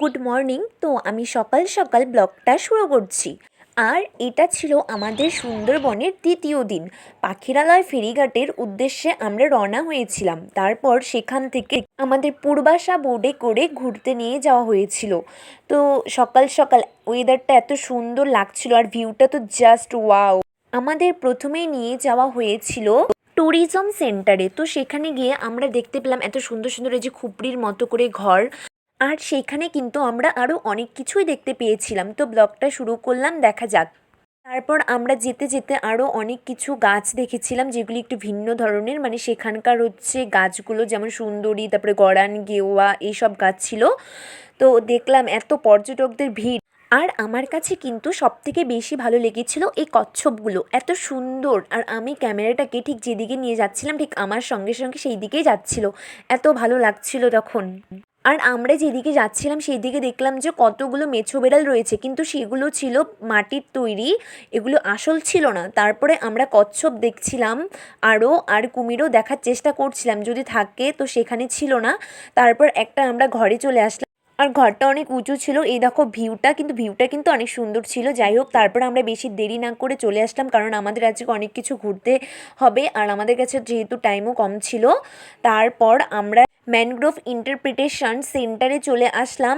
Good morning. তো আমি সকাল সকাল ব্লগটা শুরু করছি। আর এটা ছিল আমাদের সুন্দরবনের দ্বিতীয় দিন। পাখিরালয় ফেরিঘাটের উদ্দেশ্যে আমরা রওনা হয়েছিলাম। তারপর সেখান থেকে আমাদের পূর্বাশা বোর্ডে করে ঘুরতে নিয়ে যাওয়া হয়েছিল। তো সকাল সকাল ওয়েদারটা এত সুন্দর লাগছিল আর ভিউটা তো জাস্ট ওয়াও আমাদের প্রথমেই নিয়ে যাওয়া হয়েছিল ট্যুরিজম সেন্টারে তো সেখানে গিয়ে আমরা দেখতে পেলাম এত সুন্দর সুন্দর এই যে খুপড়ির মতো করে ঘর। আর সেইখানে কিন্তু আমরা আরও অনেক কিছুই দেখতে পেয়েছিলাম। তো ব্লগটা শুরু করলাম, দেখা যাক। তারপর আমরা যেতে যেতে আরও অনেক কিছু গাছ দেখেছিলাম, যেগুলি একটু ভিন্ন ধরনের। মানে সেখানকার হচ্ছে গাছগুলো যেমন সুন্দরী, তারপরে গড়ান গেওয়া এইসব গাছ ছিল। তো দেখলাম এত পর্যটকদের ভিড়। আর আমার কাছে কিন্তু সবথেকে বেশি ভালো লেগেছিল এই কচ্ছপগুলো। এত সুন্দর। আর আমি ক্যামেরাটাকে ঠিক যেদিকে নিয়ে যাচ্ছিলাম, ঠিক আমার সঙ্গে সঙ্গে সেই দিকেই যাচ্ছিল। এত ভালো লাগছিল তখন। আর আমরা যেদিকে যাচ্ছিলাম সেই দিকে দেখলাম যে কতগুলো মেছো বেড়াল রয়েছে। কিন্তু সেগুলো ছিল মাটির তৈরি, এগুলো আসল ছিল না। তারপরে আমরা কচ্ছপ দেখছিলাম, আরও আর কুমিরও দেখার চেষ্টা করছিলাম, যদি থাকে তো সেখানে ছিল না। তারপর একটা আমরা ঘরে চলে আসলাম, আর ঘরটা অনেক উঁচু ছিল। এই দেখো ভিউটা, কিন্তু ভিউটা কিন্তু অনেক সুন্দর ছিল। যাই হোক, তারপর আমরা বেশি দেরি না করে চলে আসলাম, কারণ আমাদের আজকে অনেক কিছু ঘুরতে হবে। আর আমাদের কাছে যেহেতু টাইমও কম ছিল, তারপর আমরা ম্যানগ্রোভ ইন্টারপ্রিটেশন সেন্টারে চলে আসলাম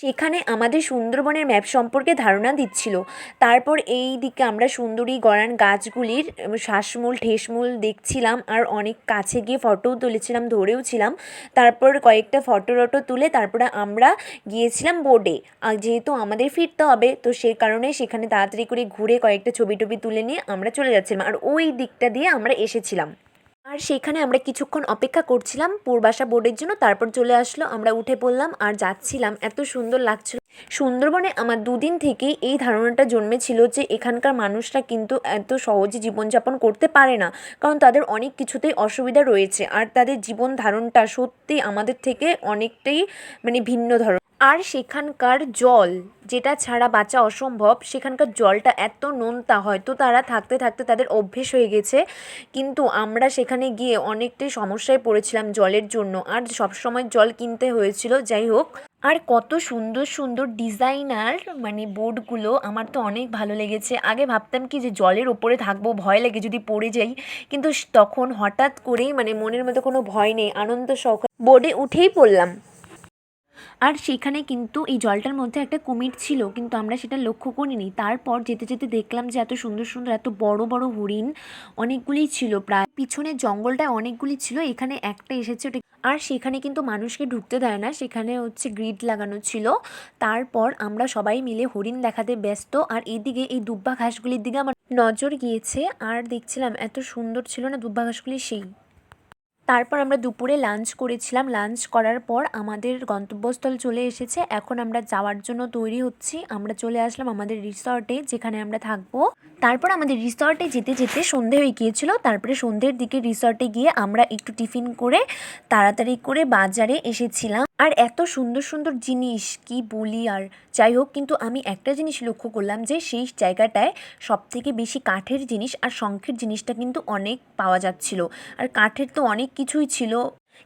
সেখানে আমাদের সুন্দরবনের ম্যাপ সম্পর্কে ধারণা দিচ্ছিল। তারপর এই দিকে আমরা সুন্দরী গড়ান গাছগুলির শ্বাসমূল, ঠেসমূল দেখছিলাম, আর অনেক কাছে গিয়ে ফটোও তুলেছিলাম, ধরেও ছিলাম। তারপর কয়েকটা ফটো টটো তুলে তারপরে আমরা গিয়েছিলাম বোর্ডে আর যেহেতু আমাদের ফিরতে হবে, তো সেই কারণে সেখানে তাড়াতাড়ি করে ঘুরে কয়েকটা ছবি টবি তুলে নিয়ে আমরা চলে যাচ্ছিলাম। আর ওই দিকটা দিয়ে আমরা এসেছিলাম। আর সেখানে আমরা কিছুক্ষণ অপেক্ষা করছিলাম, পূর্বাশা বোর্ডের জন্য, তারপর চলে আসলো, আমরা উঠে পড়লাম আর যাচ্ছিলাম। এত সুন্দর লাগছিল। সুন্দরবনে আমার দুদিন থেকেই এই ধারণাটা জন্মেছিল যে এখানকার মানুষরা কিন্তু এত সহজে জীবনযাপন করতে পারে না, কারণ তাদের অনেক কিছুতেই অসুবিধা রয়েছে। আর তাদের জীবন ধারণটা সত্যি আমাদের থেকে অনেকটাই মানে ভিন্ন ধরন আর সেখানকার জল যেটা ছাড়া বাঁচা অসম্ভব, সেখানকার জলটা এত নোনতা হয়তো তারা থাকতে থাকতে তাদের অভ্যেস হয়ে গেছে। কিন্তু আমরা সেখানে গিয়ে অনেকটাই সমস্যায় পড়েছিলাম জলের জন্য। আর সবসময় জল কিনতে হয়েছিল। যাই হোক, আর কত সুন্দর সুন্দর ডিজাইনার মানে বোর্ডগুলো আমার তো অনেক ভালো লেগেছে। আগে ভাবতাম কি যে জলের ওপরে থাকব, ভয় লাগে যদি পড়ে যাই। কিন্তু তখন হঠাৎ করেই মানে মনের মধ্যে কোনো ভয় নেই, আনন্দ সহকারে বোর্ডে উঠেই পড়লাম। আর সেখানে কিন্তু এই জলটার মধ্যে একটা কুমির ছিল, কিন্তু আমরা সেটা লক্ষ্য করিনি। তারপর যেতে যেতে দেখলাম যে এত সুন্দর সুন্দর এত বড় বড় হরিণ অনেকগুলি ছিল। প্রায় পিছনের জঙ্গলটায় অনেকগুলি ছিল, এখানে একটা এসেছে ওটা। আর সেখানে কিন্তু মানুষকে ঢুকতে দেয় না, সেখানে হচ্ছে গ্রিড লাগানো ছিল। তারপর আমরা সবাই মিলে হরিণ দেখাতে ব্যস্ত, আর এদিকে এই দুব্বা ঘাসগুলির দিকে আমার নজর গিয়েছে। আর দেখছিলাম এত সুন্দর ছিল না দুব্বা ঘাসগুলি সেই। তারপর আমরা দুপুরে লাঞ্চ করেছিলাম। লাঞ্চ করার পর আমাদের গন্তব্যস্থল চলে এসেছে। এখন আমরা যাওয়ার জন্য তৈরি হচ্ছি। আমরা চলে আসলাম আমাদের রিসর্টে যেখানে আমরা থাকব। তারপর আমাদের রিসর্টে যেতে যেতে সন্ধে হয়ে গিয়েছিল। তারপরে সন্ধ্যের দিকে রিসর্টে গিয়ে আমরা একটু টিফিন করে, তাড়াতাড়ি করে বাজারে এসেছিলাম। আর এত সুন্দর সুন্দর জিনিস, কি বলি আর। যাই হোক, কিন্তু আমি একটা জিনিস লক্ষ্য করলাম যে, সেই জায়গাটায় সব থেকে বেশি কাঠের জিনিস আর শঙ্খের জিনিসটা কিন্তু অনেক পাওয়া যাচ্ছিল। আর কাঠের তো অনেক কিছুই ছিল,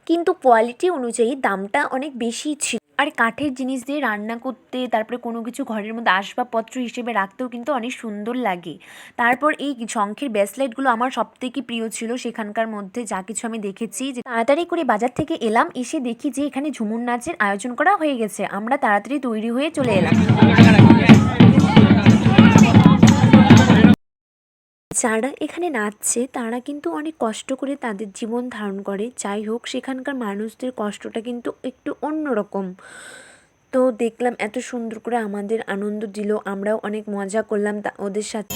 কিন্তু কোয়ালিটি অনুযায়ী দামটা অনেক বেশি ছিল। আর কাঠের জিনিস দিয়ে রান্না করতে, তারপরে কোনো কিছু ঘরের মধ্যে আসবাবপত্র হিসেবে রাখতেও কিন্তু অনেক সুন্দর লাগে। তারপর এই শঙ্খের ব্রেসলেটগুলো আমার সব থেকে প্রিয় ছিল সেখানকার মধ্যে, যা কিছু আমি দেখেছি যে তাড়াতাড়ি করে বাজার থেকে এলাম, এসে দেখি যে এখানে ঝুমুর নাচের আয়োজন করা হয়ে গেছে। আমরা তাড়াতাড়ি তৈরি হয়ে চলে এলাম। যারা এখানে নাচছে, তারা কিন্তু অনেক কষ্ট করে তাদের জীবন ধারণ করে। যাই হোক, সেখানকার মানুষদের কষ্টটা কিন্তু একটু অন্যরকম। তো দেখলাম এত সুন্দর করে আমাদের আনন্দ দিল, আমরাও অনেক মজা করলাম ওদের সাথে।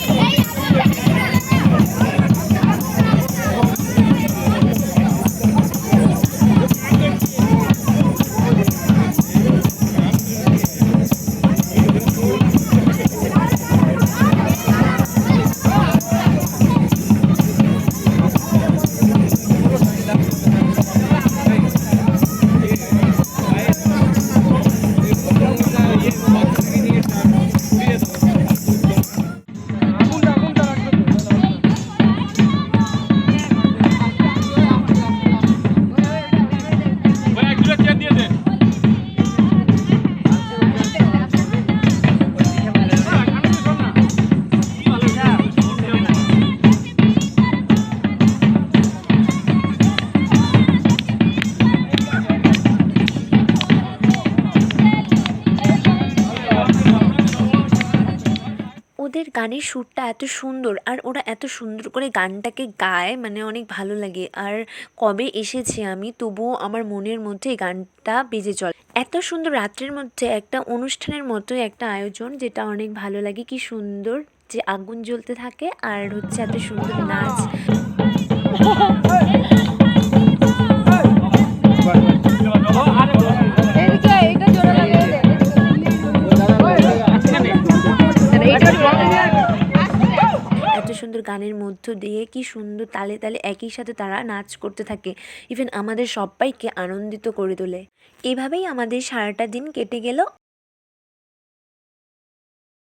ওদের গানের সুরটা এত সুন্দর আর ওরা এত সুন্দর করে গানটাকে গায় মানে অনেক ভালো লাগে। আর কবে এসেছি আমি, তবুও আমার মনের মধ্যে গানটা বেজে চলে। এত সুন্দর রাত্রের মধ্যে একটা অনুষ্ঠানের মতো একটা আয়োজন, যেটা অনেক ভালো লাগে। কি সুন্দর যে আগুন জ্বলতে থাকে আর হচ্ছে এত সুন্দর নাচ। গানের মধ্য দিয়ে কি সুন্দর তালে তালে একই সাথে তারা নাচ করতে থাকে। ইভেন আমাদের সবাইকে আনন্দিত করে তোলে। এভাবেই আমাদের সারাটা দিন কেটে গেল।